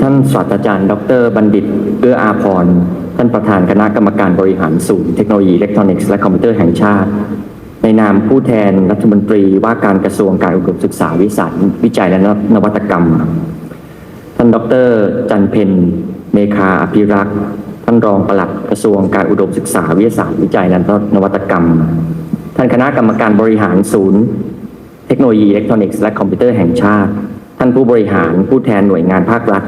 ท่านศาสตราจารย์ ดร บัณฑิต เอื้ออาพร ท่านประธานคณะกรรมการบริหารศูนย์เทคโนโลยีอิเล็กทรอนิกส์และคอมพิวเตอร์แห่งชาติ ในนามผู้แทนรัฐมนตรีว่าการกระทรวงการอุดมศึกษาวิสัยวิจัยและนวัตกรรม ท่านดร จันเพนเมคาอภิรักษ์ ท่านรองปลัดกระทรวงการอุดมศึกษาวิทยาศาสตร์วิจัยและนวัตกรรม ท่านคณะกรรมการบริหารศูนย์ เทคโนโลยีอิเล็กทรอนิกส์และคอมพิวเตอร์แห่งชาติ ท่านผู้บริหารผู้แทนหน่วยงานภาครัฐ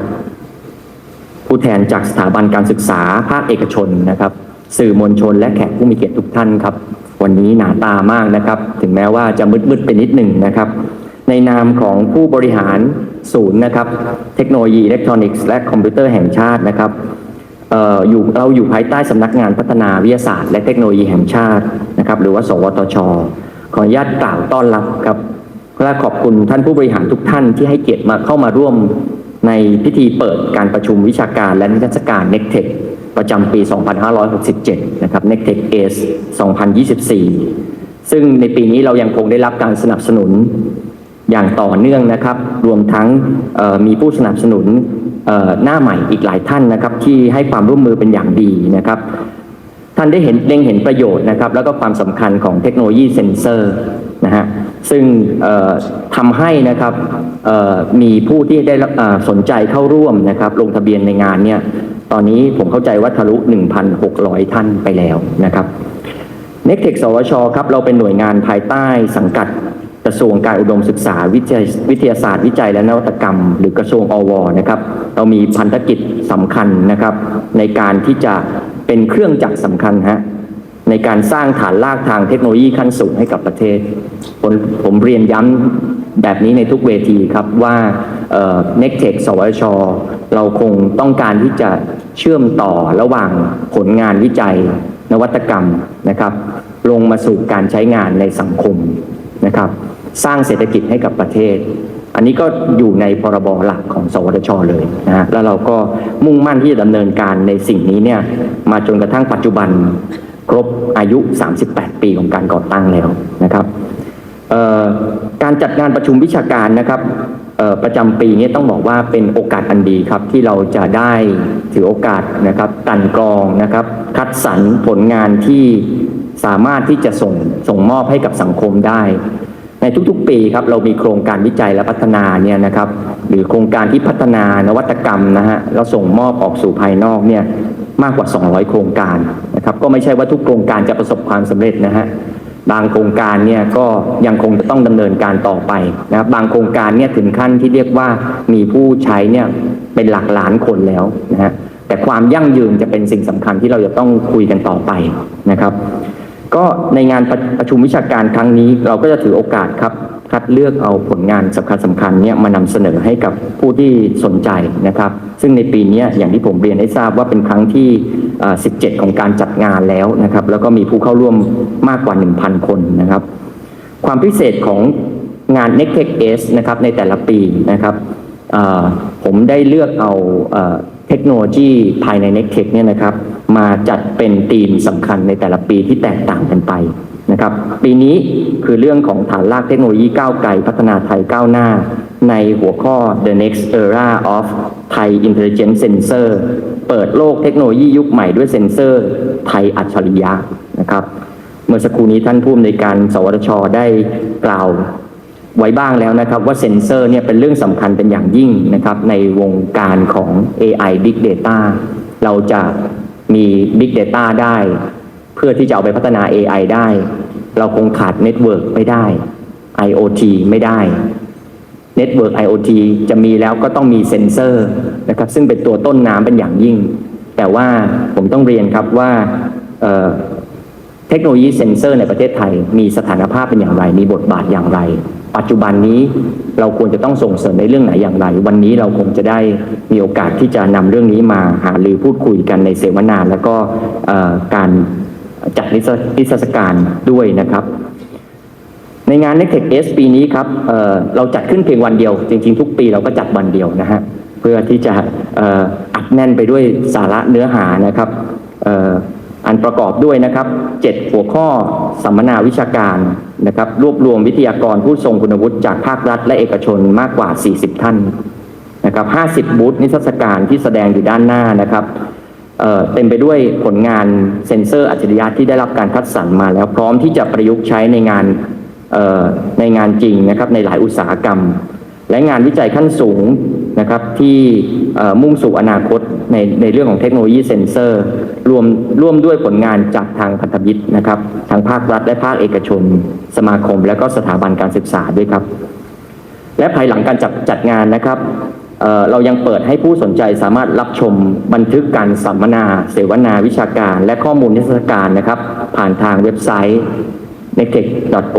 ผู้แทนจากสถาบันการศึกษาภาคเอกชนนะครับ สื่อมวลชนและแขกผู้มีเกียรติทุกท่านครับ วันนี้หนาตามากนะครับ ถึงแม้ว่าจะมืดๆไปนิดหนึ่งนะครับ ในนามของผู้บริหารศูนย์นะครับ เทคโนโลยีอิเล็กทรอนิกส์และคอมพิวเตอร์แห่งชาตินะครับเอ่ออยู่เราอยู่ภายใต้สำนักงานพัฒนาวิทยาศาสตร์และเทคโนโลยีแห่งชาตินะครับ หรือว่า สวทช ขออนุญาตกล่าวต้อนรับครับ และขอบคุณท่านผู้บริหารทุกท่านที่ให้เกียรติมาเข้ามาร่วมในพิธีเปิดการประชุมวิชาการและนิทรรศการ NECTEC ประจำปี 2567 นะครับ NECTEC ACE 2024 ซึ่งในปีนี้เรายังคงได้รับการสนับสนุนอย่างต่อเนื่องนะครับ รวมทั้งมีผู้สนับสนุนหน้าใหม่อีกหลายท่านนะครับที่ให้ความร่วมมือเป็นอย่างดีนะครับ ท่านได้เห็นเล็งเห็นประโยชน์นะครับ แล้วก็ความสำคัญของเทคโนโลยีเซ็นเซอร์นะฮะ ซึ่งทำให้นะครับมีผู้ที่ได้สนใจเข้าร่วมนะครับลงทะเบียนในงานเนี่ยตอนนี้ผมเข้าใจว่าทะลุ 1,600 ท่านไปแล้วนะครับเน็กเทคสวชครับเราเป็นหน่วยงานภายใต้สังกัดกระทรวงการอุดมศึกษาวิทยาวิทยาศาสตร์วิจัยและนวัตกรรม หรือกระทรวงอวนะครับ เรามีพันธกิจสำคัญนะครับ ในการที่จะเป็นเครื่องจักรสำคัญฮะ ในการสร้างฐานรากทางเทคโนโลยีขั้นสูงให้กับประเทศ ผมผมเรียนย้ำแบบนี้ในทุกเวทีครับว่าเน็กเทคสวช เราคงต้องการที่จะเชื่อมต่อระหว่างผลงานวิจัย นวัตกรรมนะครับ ลงมาสู่การใช้งานในสังคมนะครับ สร้างเศรษฐกิจให้กับประเทศ อันนี้ก็อยู่ในพรบหลักของ สวทช เลยนะฮะแล้วเราก็มุ่งมั่นที่จะดำเนินการในสิ่งนี้เนี่ยมาจนกระทั่งปัจจุบัน ครบอายุ 38 ปีของการก่อตั้งแล้วนะครับการจัดงานประชุมวิชาการนะครับประจำปีนี้ต้องบอกว่าเป็นโอกาสอันดีครับที่เราจะได้ถือโอกาสนะครับกันกรองนะครับ คัดสรรผลงานที่สามารถที่จะส่งส่งมอบให้กับสังคมได้ ในทุกๆปีครับเรามีโครงการวิจัยและพัฒนาเนี่ยนะครับ หรือโครงการที่พัฒนานวัตกรรมนะฮะเราส่งมอบออกสู่ภายนอกเนี่ยมากกว่า 200 โครงการ นะครับก็ไม่ใช่ว่าทุกโครงการจะประสบความสำเร็จนะฮะบางโครงการเนี่ยก็ยังคงจะต้องดำเนินการต่อไปนะครับบางโครงการเนี่ยถึงขั้นที่เรียกว่ามีผู้ใช้เนี่ยเป็นหลักล้านคนแล้วนะฮะแต่ความยั่งยืนจะเป็นสิ่งสำคัญที่เราจะต้องคุยกันต่อไปนะครับ ก็ในงานประประชุมวิชาการครั้งนี้เราก็จะถือโอกาสครับ คัดเลือกเอาผลงานสำคัญสำคัญเนี่ยมานำเสนอให้กับผู้ที่สนใจนะครับ ซึ่งในปีนี้อย่างที่ผมเรียนให้ทราบว่าเป็นครั้งที่ 17 ของการจัดงานแล้วนะครับ แล้วก็มีผู้เข้าร่วมมากกว่า 1,000 คนนะครับ ความพิเศษของงาน n e c t e c h S นะครับในแต่ละปีนะครับผมได้เลือกเอาเทคโนโลยีภายใน n e c t e c h เนี่ยนะครับ มาจัดเป็นธีมสำคัญในแต่ละปีที่แตกต่างกันไปนะครับปีนี้คือเรื่องของฐานรากเทคโนโลยีก้าวไกลพัฒนาไทยก้าวหน้า ในหัวข้อ The Next Era of Thai Intelligent Sensor เปิดโลกเทคโนโลยียุคใหม่ด้วยเซ็นเซอร์ไทยอัจฉริยะนะครับเมื่อสักครู่นี้ท่านผู้อำนวยการสวทช ได้กล่าวไว้บ้างแล้วนะครับ ว่าเซ็นเซอร์เนี่ยเป็นเรื่องสำคัญเป็นอย่างยิ่งนะครับในวงการของ AI Big Data เราจะ มี Big Data ได้ เพื่อที่จะเอาไปพัฒนา AI ได้ เราคงขาดเน็ตเวิร์กไม่ได้ IoT ไม่ได้เน็ตเวิร์ก IoT จะมีแล้วก็ต้องมีเซ็นเซอร์นะครับ ซึ่งเป็นตัวต้นน้ำเป็นอย่างยิ่ง แต่ว่าผมต้องเรียนครับว่า เทคโนโลยีเซ็นเซอร์ในประเทศไทย มีสถานภาพเป็นอย่างไร มีบทบาทอย่างไร ปัจจุบันนี้เราควรจะต้องส่งเสริมในเรื่องไหนอย่างไร วันนี้เราคงจะได้มีโอกาสที่จะนำเรื่องนี้มาหารือพูดคุยกันในเสวนาแล้วก็การจัดนิทรรศการด้วยนะครับ ในงาน n e c t e c S ปีนี้ครับเเราจัดขึ้นเพียงวันเดียว จริง ๆ ทุกปีเราก็จัดวันเดียวนะฮะเพื่อที่จะอัดแน่นไปด้วยสาระเนื้อหานะครับ อันประกอบด้วยนะครับเจ็ดหัวข้อสัมมนาวิชาการนะครับ รวบรวมวิทยากรผู้ทรงคุณวุฒิจากภาครัฐและเอกชนมากกว่า 40 ท่านนะครับ 50 บูธนิทรรศการที่แสดงอยู่ด้านหน้านะครับเเต็มไปด้วยผลงานเซ็นเซอร์อัจฉริยะที่ได้รับการคัดสรรมาแล้วพร้อมที่จะประยุกต์ใช้ในงานในงานจริงนะครับในหลายอุตสาหกรรม และงานวิจัยขั้นสูงนะครับที่มุ่งสู่อนาคตในในเรื่องของเทคโนโลยีเซ็นเซอร์ รวมร่วมด้วยผลงานจากทางพันธมิตรนะครับทางภาครัฐและภาคเอกชน สมาคม และก็สถาบันการศึกษาด้วยครับ และภายหลังการจัดจัดงานนะครับเเรายังเปิดให้ผู้สนใจสามารถรับชมบันทึกการสัมมนา เสวนาวิชาการ และข้อมูลนิทรรศการนะครับ ผ่านทางเว็บไซต์ n e c t e c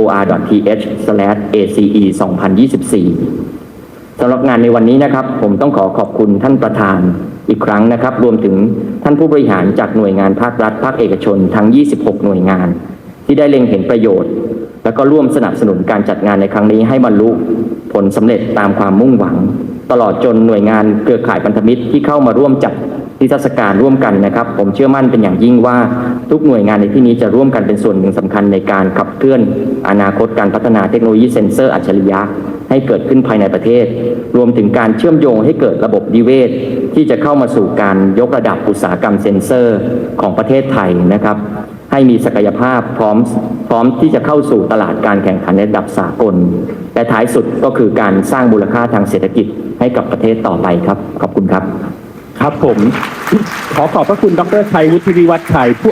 or.th/ace 2024สำหรับงานในวันนี้นะครับ ผมต้องขอขอบคุณท่านประธานอีกครั้งนะครับ รวมถึง ท่านผู้บริหารจากหน่วยงานภาครัฐภาคเอกชนทั้ง 26 หน่วยงาน ที่ได้เล็งเห็นประโยชน์ และก็ร่วมสนับสนุนการจัดงานในครั้งนี้ให้บรรลุผลสำเร็จตามความมุ่งหวัง ตลอดจนหน่วยงานเครือข่ายพันธมิตรที่เข้ามาร่วมจัดนิทรรศการร่วมกันนะครับ ผมเชื่อมั่นเป็นอย่างยิ่งว่าทุกหน่วยงานในที่นี้จะร่วมกันเป็นส่วนหนึ่งสำคัญในการขับเคลื่อน อนาคตการพัฒนาเทคโนโลยีเซ็นเซอร์อัจฉริยะ ให้เกิดขึ้นภายในประเทศ รวมถึงการเชื่อมโยงให้เกิดระบบนิเวศ ที่จะเข้ามาสู่การยกระดับอุตสาหกรรมเซ็นเซอร์ของประเทศไทยนะครับ ให้มีศักยภาพพร้อมพร้อมที่จะเข้าสู่ตลาดการแข่งขันในระดับสากล และท้ายสุดก็คือการสร้างมูลค่าทางเศรษฐกิจให้กับประเทศต่อไปครับ ขอบคุณครับ ครับผม ขอขอบพระคุณดรชัยวุฒิวิวัฒน์ชัยผู้